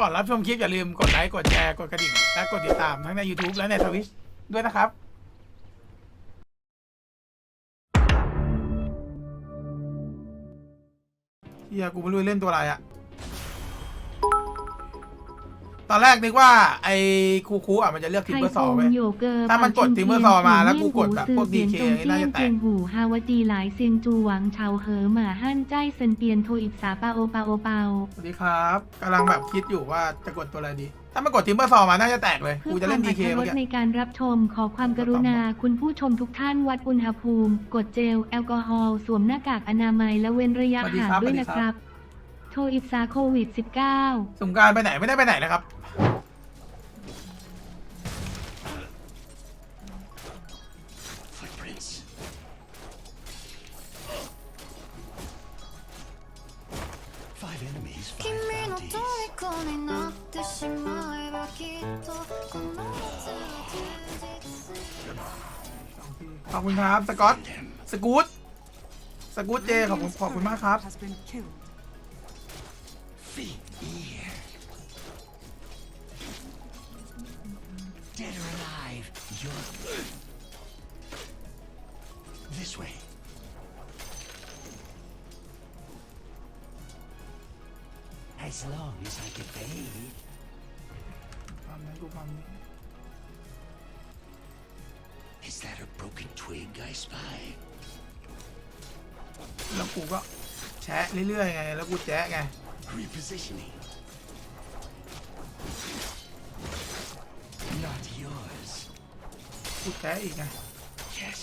ก่อนรับชมคลิปอย่าลืมกดไลค์กดแชร์กดกระดิ่งและกดติดตามทั้งใน YouTube และในทวิชด้วยนะครับเฮียกูไม่รู้จะเล่นตัวอะไรอะ ตอนแรกนึกว่าไอ้คูคูอะมันจะเลือกทิมเบอร์สองไปไทโยเกอร์ถ้ามันกด Timber Saw มาแล้วกูกดแบบพวกเซียน DK จงน่าจะแตกเจียงหูฮาวจีหลายเซียงจูหวังเฉาเหอหมาฮั่นใจเซินเปียนโทอิบสาปาโอปาโอเปาสวัสดีครับกำลังแบบคิดอยู่ว่าจะกดตัวอะไรดีถ้ามันกดทิมเบอร์สองมา น่าจะแตกเลยเพื่กูอจะควาเล่มนอัดีตเครเมื่อสกี้ในการรับชม ขอความกรุณา คุณผู้ชมทุกท่านวัดอุณหภูมิ กดเจล แอลกอฮอล์ สวมหน้ากากอนามัย และเว้นระยะสวัสดีห่างครับด้วยสวัสดีนะคครัรับบ โทอิบสาโควิด -19 สงกรารไปไหนไม่ได้ไปไหนนะครับ Footprints. Five enemies, 君 five の bounties. 虜になってしまえばきっとこの夏は充実する ขอบคุณครับ สกอต Them. สกูตสกูตเจ ขอบคุณขอบคุณมากครับ has been killed. Feet here. Dead or alive, you're. This way. As long as I get paid. ความนั้นกูความนี้ Is that a broken twig I spy? แล้วกูก็แชะเรื่อยๆไง แล้วกูแจ๊ะไง Repositioning. Not yours. กูแจ๊ะอีกไง Yes.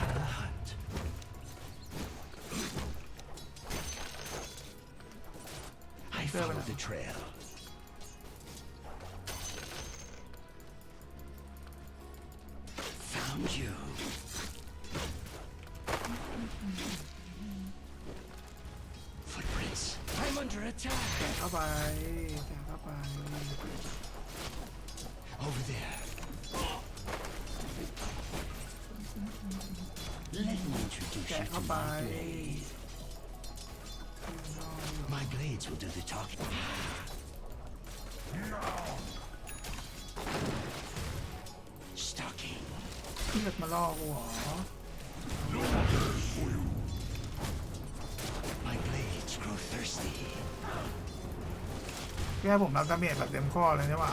On the hunt. I follow the trail. Found you. ไปแจ๊ะเข้าไป Over there. Let me introduce แจ๊ะ you เข้า to ไป my blade. My blades will do the talking. Stalking. เลือดมาล่อกูเหรอ My blades grow thirsty. แค่ผมรับดาเมจแบบเต็มข้อเลยนี่หว่า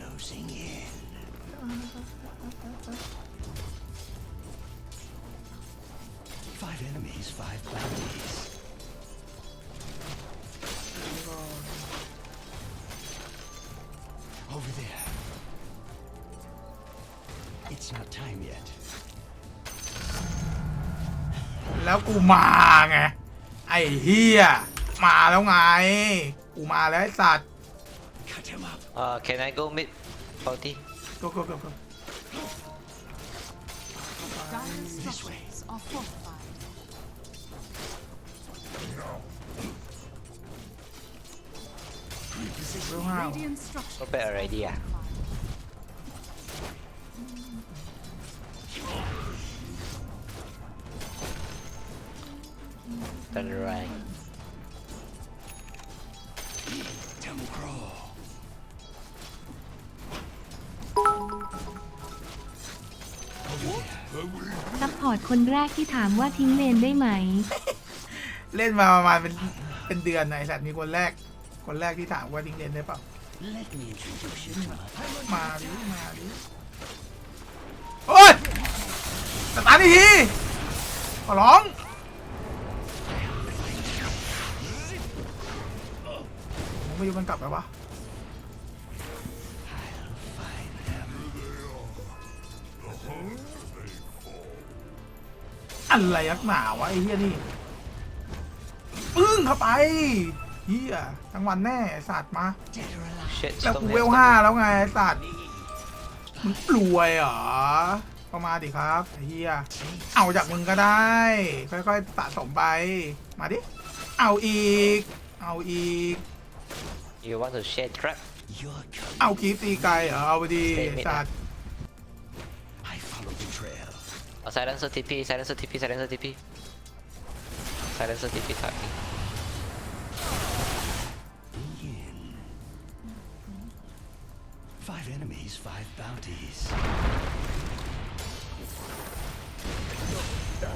แล้วกูมาไง ไอ้เฮียมาแล้วไง กูมาแล้วไอ้สัตว์ Cut him up. Uh, can I go mid party? ก็ก็ก็ก็ Dire's This way. structures are fortified. Reposition. เรื่องห้าว Radiant structures Not bad already, are ah. Turn right. Them grow. ซัพพอร์ตคนแรกที่ถามว่าทิ้งเลนได้ไหม เล่นมาประมาณเป็นเป็นเดือนนะไอ้สัตว์มีคนแรก คนแรกที่ถามว่าดิ้งเลนได้เปล่า Let me introduce you to my มาดิมาดิโอ้ยสตาร์ทอีกทีขอร้อง ไม่รู้มันกลับไปวะอะไรยักหนาวะไอ้เหี้ยนี่ปึ้งเข้าไปเหี้ยทั้งวันแน่ไอ้สัตว์มา dead or alive. Shit, แล้ว stop กู here, เวล stop ห้า here. แล้วไงไอ้สัตว์มึงรวยเหรอประมาณดิครับไอ้เฮียเอาจากมึงก็ได้ ค่อยๆสะสมไป มาดิ เอาอีก เอาอีก You want to share trap? You're coming. เอาคีปตีไกลเหรอ เอาไปดีไอ้สัตว์ I follow the trail. Oh, silencer TP, silencer TP, silencer TP. Silencer TP typing. Begin. Five enemies, five bounties. The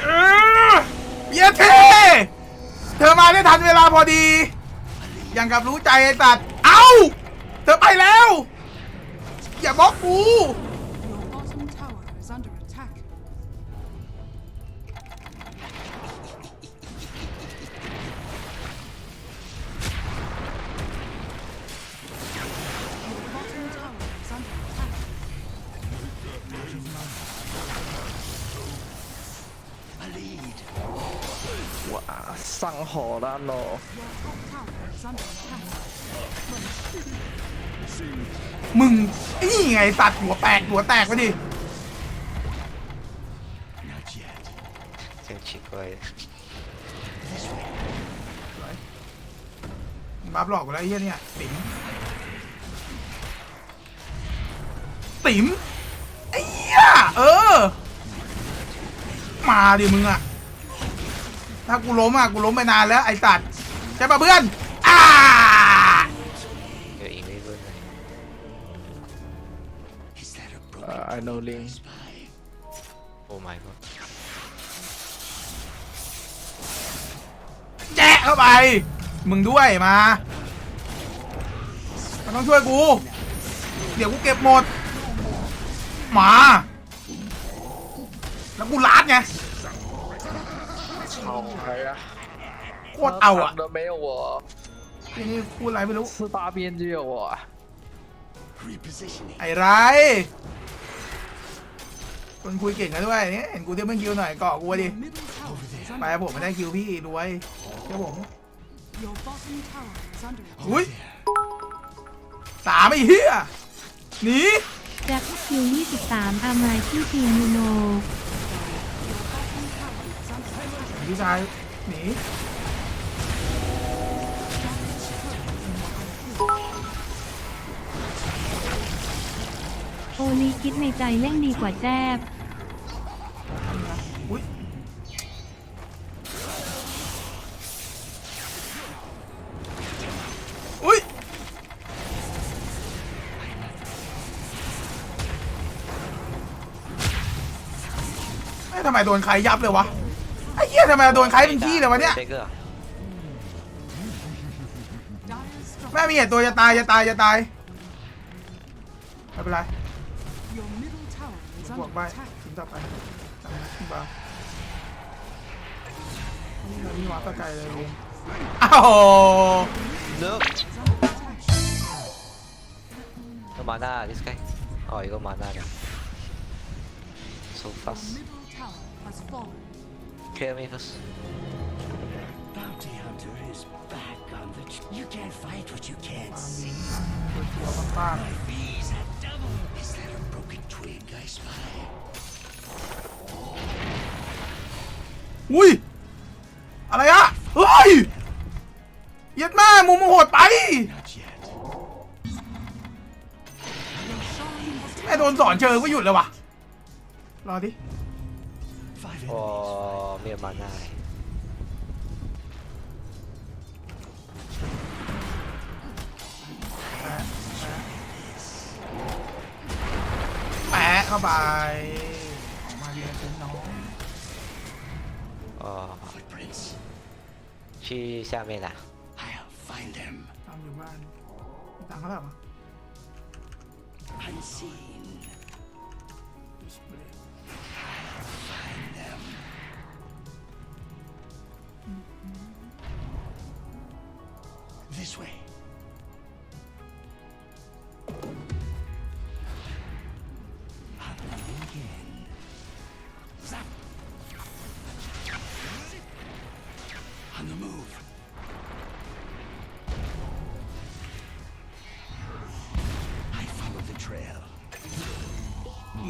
เออเยเทเธอมาได้ทันเวลาพอดียังกับรู้ใจไอ้สัตว์เอ้า เธอไปแล้ว อย่าบล็อกกู Your bottom tower is under attack. 上火了喏！ Your top tower is under attack. มึงนี่ไงสัตว์หัวแตกหัวแตกไปดิ Not yet. เสียงชิคเลย This way. บัฟหลอกกูแล้วไอ้เหี้ยเนี่ยติ๋มติ๋มไอ้เหี้ยเออ มาดิมึงอะ ถ้ากูล้มอะกูล้มไปนานแล้วไอ้สัตว์ใช่ปะเพื่อนอ่าเดี๋ยวอีกไม่รู้เลย Is that a 呃 broken，I know Link。spy? Oh my god แจ๊ะเข้าไป มึงด้วยมา มันต้องช่วยกู เดี๋ยวกูเก็บหมด มา แล้วกูลาดไง เขาใครอะโคตรเอาอะม่เมลวะไอ้นี่พูดอะไรไม่รู้สตาร์เบียนเจียววะไอ้ไรคนคุยเก่งกันด้วยเนี่ยเห็นกูเที่ยวเมื่อคิวหน่อยเกาะกูดิไปผมไม่ได้คิวพี่ด้วยเดี๋ยวผมอุ้ยสามไอ้เหี้ยหนีแจ็คคิว23อามายที่ทีมยูโน พี่ชายหนีโอลีคิดในใจเล่นดีกว่าแจ๊บอุ้ยอุ้ยเอ้ยทำไมโดนใครยับเลยวะ ฮ้ยทำไมโดนใครเป็นขี้เลยวะเนี่ยแม่มีเหตุตัวจะตายจะตายจะตายไม่เป็นไรบวกไปถึงจะไปตามมาขึ้นมาเรามีหวาตะไกลเลยอ้าวเลิก็มาหน้าดิสไกอ๋ออีกก็มาหน้าเนี่ย so fast. Clear me first Bounty hunter is back on the. Tr- you can't fight what you can't see. ตัวป้าง Bees a double. Is that a broken twig I spy? ๆอุ้ย อะไรอะเฮ้ยเย็ดแม่มุมมึงโหดไป Not yet. แม่โดนสอนเชิงไม่หยุดเลยวะรอดิ โอ้เมียมาง่ายแปะเข้าไปออกมาเรียนเป็นน้องโอ้ Footprints. ชื่อชาเมล่ะ I'll find them. ตาอยู่บ้านตังค์เาแบบ Unseen.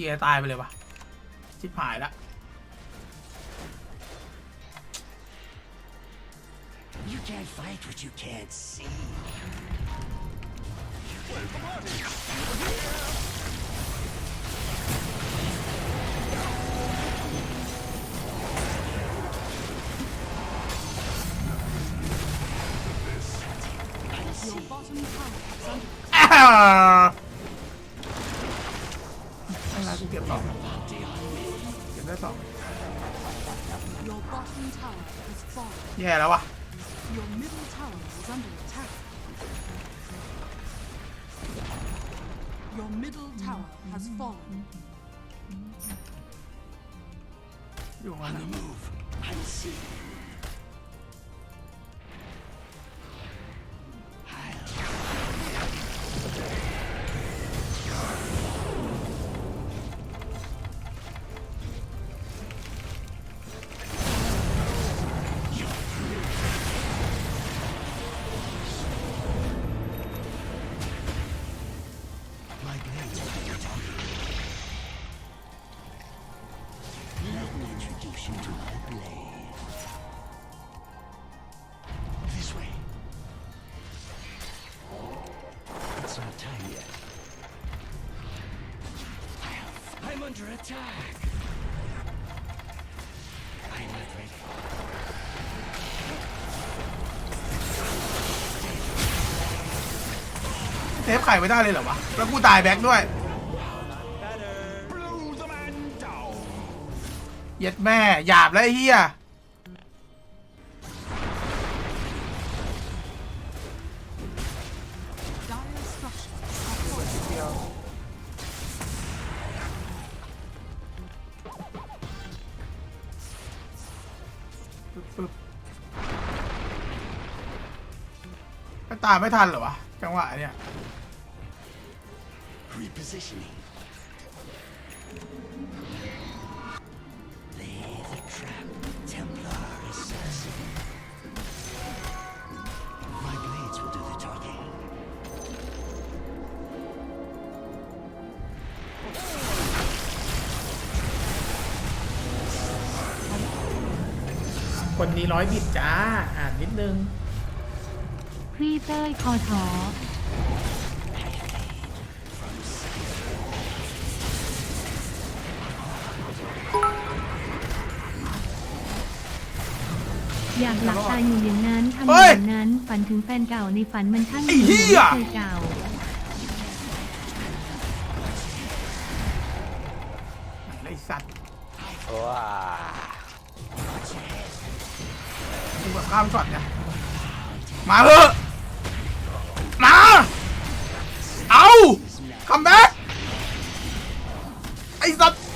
ทีไอตายไปเลยวะชิบหายละ You can't fight กูเก็บสองเก็บได้สอง Your bottom tower has fallen. แย่แล้ววะ Your middle tower is under attack. Your middle tower has fallen. อยู่มา On the move. Unseen. My Attack. I'm not ready. เซฟไข่ไม่ได้เลยเหรอวะ แล้วกูตายแบ็คด้วย Blow the man down. เย็ดแม่หยาบแล้วไอ้เฮีย ก็ตามไม่ทันเหรอวะจังหวะเนี้ย Repositioning. Lay the trap, Templar assassin. My blades will do the talking. คนนี้ร้อยบิดจ้า อ่านนิดนึงค ลี่เต้ยคอถออยากหลับตาอยู่อย่างนั้นทำอเฮ้ยย่างนั้น ฝันถึงแฟนเก่าในฝันมันช่างไอ้เหี้ยเคยเก่าไอ้สัตว์ว้ากูแบบข้ามช็อตเนี่ยมาเถอะ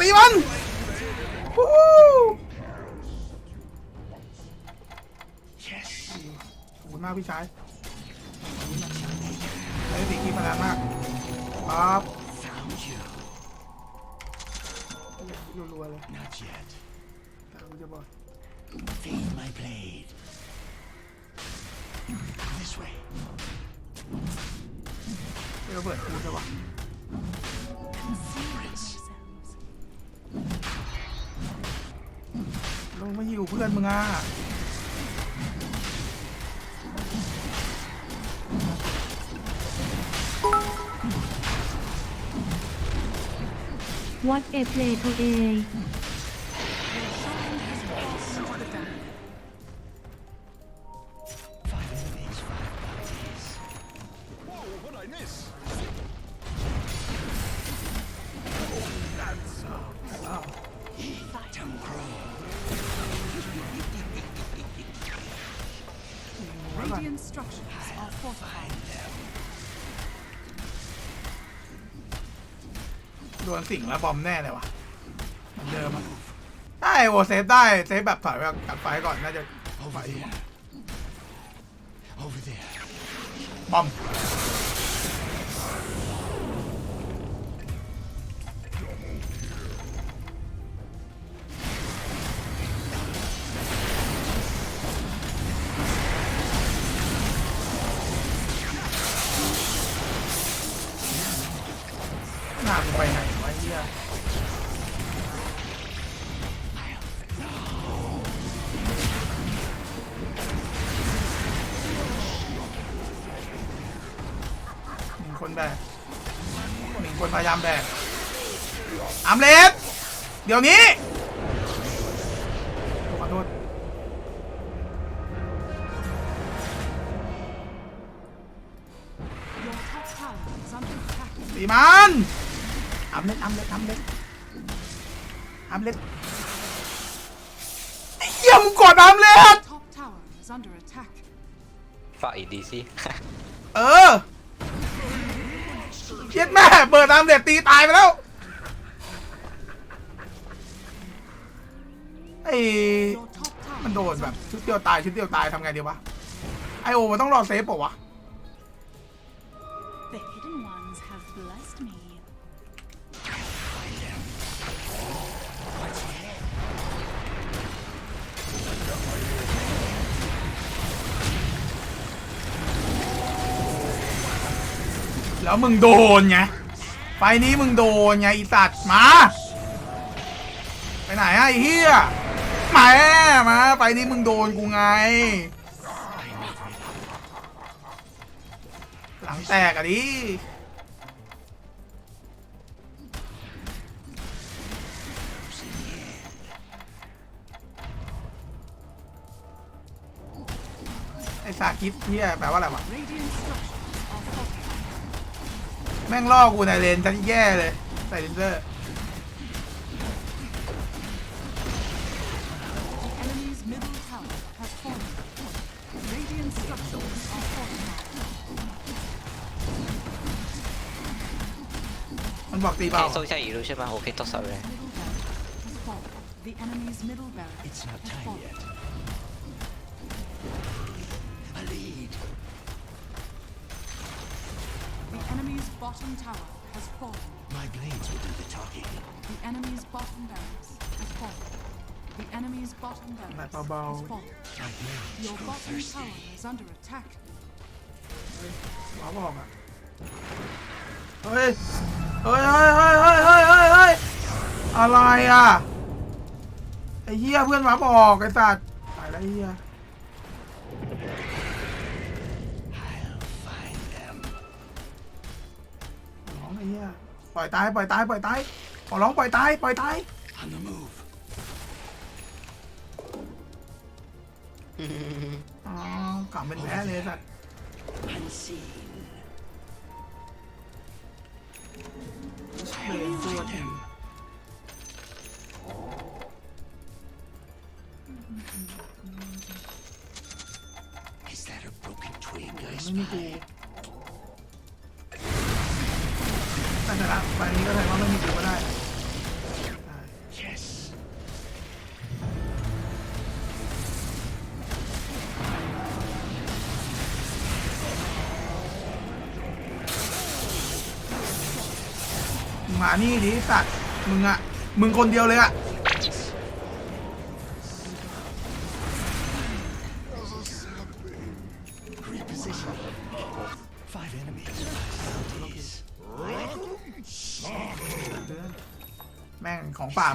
ตว์ตีมันฮู้ Yes. ขอบคุณมากพี่ชายไอ้สีกีมานานมากครับ Found you. รัวๆเลย Not yet. แต่กูจะบอก Feed my blade. This way. เดี๋ยวเปิดกูใช่ปะ ลงมาหิวเพื่อนมึงอะ What a play today Five Radiant structures are fortified. โดนสิงแล้วบอมแน่เลยวะเหมือนเดิมอะได้โอเซฟได้เซฟแบบถอยแบบกัดไฟก่อนน่าจะไหว Over อยู่ there. Over there. บอม คนแบกหนึ่งคนพยายามแบกอามเลสเดี๋ยวนี้ ขอโทษ Your top tower is under attack. ตีมันอามเล็กอามเล็กอามเล็กอามเล็กไอ้เหี้ยมึงกดอามเล็ก Top tower is under attack. ฝากอีกดีสิ เออ เชียดแม่เปิดตามเด็ดตีตายไปแล้ว ไอ้มันโดนแบบชุดเดียวตายชุดเดียวตายทำไงดีวะ ไอโอมันต้องรอเซฟเปล่าวะ แล้วมึงโดนไง ไฟนี้มึงโดนไงอีสัตว์ มา ไปไหนอะไอ้เหี้ยมาแมาไฟนี้มึงโดนกูไง หลังแตกอะดิไอ้สาคิดเหี้ยแปลว่าอะไรวะ แม่งล่อกูในเลนฉันแย่เลยไซเลนเซอร์ The enemy's middle tower has fallen. Radiant structures are fortified. มันบอกตีโอเบาเคโซ่ใช่อีกรู้ใช่ไหมโอเคต้องสับเลย Middle barracks has fallen. The enemy's middle barracks It's not has time fallen. The enemy's bottom tower has fallen. My blades will do the talking. The enemy's bottom barracks has fallen. The enemy's bottom barracks Like about- has fallen. My blades Your grow bottom thirsty. tower is under attack. หมอบอกอ่ะ เฮ้ย เฮ้ยเฮ้ยเฮ้ยเฮ้ยเฮ้ยเฮ้ยเฮ้ยอะไรอ่ะ ไอ้เหี้ยเพื่อนหมาบอกไอ้สัตว์ตายแล้วไอ้เหี้ย ปล่อยตายปล่อยตายปล่อยตายขอร้องปล่อยตายปล่อยตาย On the move. อ๋อกลับเป็นแพ้เลยไอ้สัตว์ Unseen. เดินตัวที Is that a broken twig I ไม่มีกู spy? นะไปนี้ก็แสดงว่าไม่มีกูก็ได้ Yes. มึงมานี่ดิสัตว์มึงอะมึงคนเดียวเลยอะ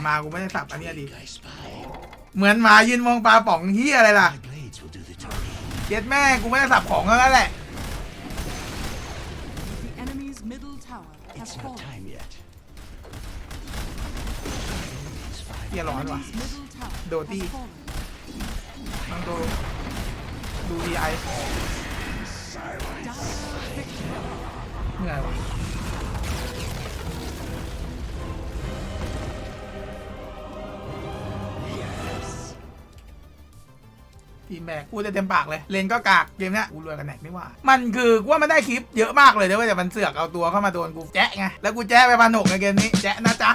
มากูไม่ได้สับอันเนี้ยดิ I spy. เหมือนหมายืนมองปลาป๋องเฮียอะไรล่ะ My blades will do the talking. เย็ดแม่กูไม่ได้สับของแล้วแหละ The enemy's middle tower has It's not fallen. time yet. เฮียร้อนว่ะ Enemy's middle tower Doti. has fallen. ต้องดูดูดีไอเหนื่อยว่ะ ทีมแบกกูจะเต็มปากเลยเลนก็กากเกมเนี้ยกูรวยกันแหนกไม่ว่า มันคือกูว่ามันได้คลิปเยอะมากเลยนะเว้ยแต่มันเสือกเอาตัวเข้ามาโดนกูแจ๊ะไงแล้วกูแจ๊ะไปพันหกในเกมนี้แจ๊ะนะจ๊ะ